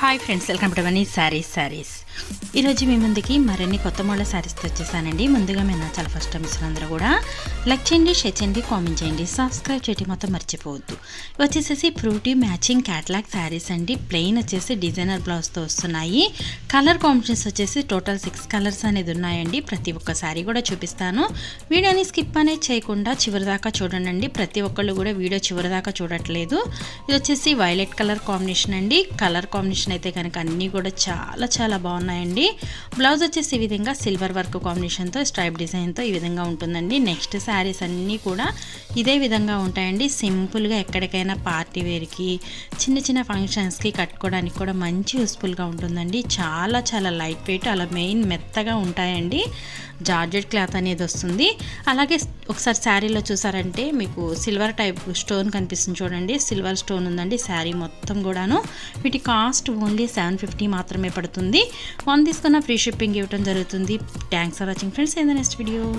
Hi friends welcome to Mani sarees sarees ఈరోజు మీ ముందుకి మరిన్ని కొత్త మోడల్ శారీస్తో వచ్చేసానండి ముందుగా మేము నా చాలా ఫస్ట్ టైం అందరూ కూడా లైక్ చేయండి షేర్ చేయండి కామెంట్ చేయండి సబ్స్క్రైబ్ చేయడం మొత్తం మర్చిపోవద్దు. వచ్చేసేసి ఫ్రూటీ మ్యాచింగ్ క్యాట్లాగ్ శారీస్ అండి. ప్లెయిన్ వచ్చేసి డిజైనర్ బ్లౌజ్తో వస్తున్నాయి. కలర్ కాంబినేషన్స్ వచ్చేసి టోటల్ సిక్స్ కలర్స్ అనేది ఉన్నాయండి. ప్రతి ఒక్క శారీ కూడా చూపిస్తాను. వీడియోని స్కిప్ అనేది చేయకుండా చివరి దాకా చూడండి. ప్రతి ఒక్కళ్ళు కూడా వీడియో చివరి దాకా చూడట్లేదు. ఇది వచ్చేసి వైలెట్ కలర్ కాంబినేషన్ అండి. కలర్ కాంబినేషన్ అయితే కనుక అన్నీ కూడా చాలా చాలా బాగున్నాయండి. బ్లౌజ్ వచ్చేసి ఈ విధంగా సిల్వర్ వర్క్ కాంబినేషన్తో స్ట్రైప్ డిజైన్తో ఈ విధంగా ఉంటుందండి. నెక్స్ట్ శారీస్ అన్నీ కూడా ఇదే విధంగా ఉంటాయండి. సింపుల్గా ఎక్కడికైనా పార్టీ వేర్కి చిన్న చిన్న ఫంక్షన్స్కి కట్టుకోవడానికి కూడా మంచి యూస్ఫుల్గా ఉంటుందండి. చాలా చాలా లైట్ వెయిట్ అలా మెయిన్ మెత్తగా ఉంటాయండి. జార్జెట్ క్లాత్ అనేది వస్తుంది. అలాగే ఒకసారి శారీలో చూసారంటే మీకు సిల్వర్ టైప్ స్టోన్ కనిపిస్తుంది చూడండి. సిల్వర్ స్టోన్ ఉందండి. శారీ మొత్తం కూడాను. వీటి కాస్ట్ ఓన్లీ సెవెన్ ఫిఫ్టీ మాత్రమే పడుతుంది. వన్ తీసుకున్న ఫ్రీ షిప్పింగ్ ఇవ్వడం జరుగుతుంది. Thanks for watching friends. ఏందో నెక్స్ట్ వీడియో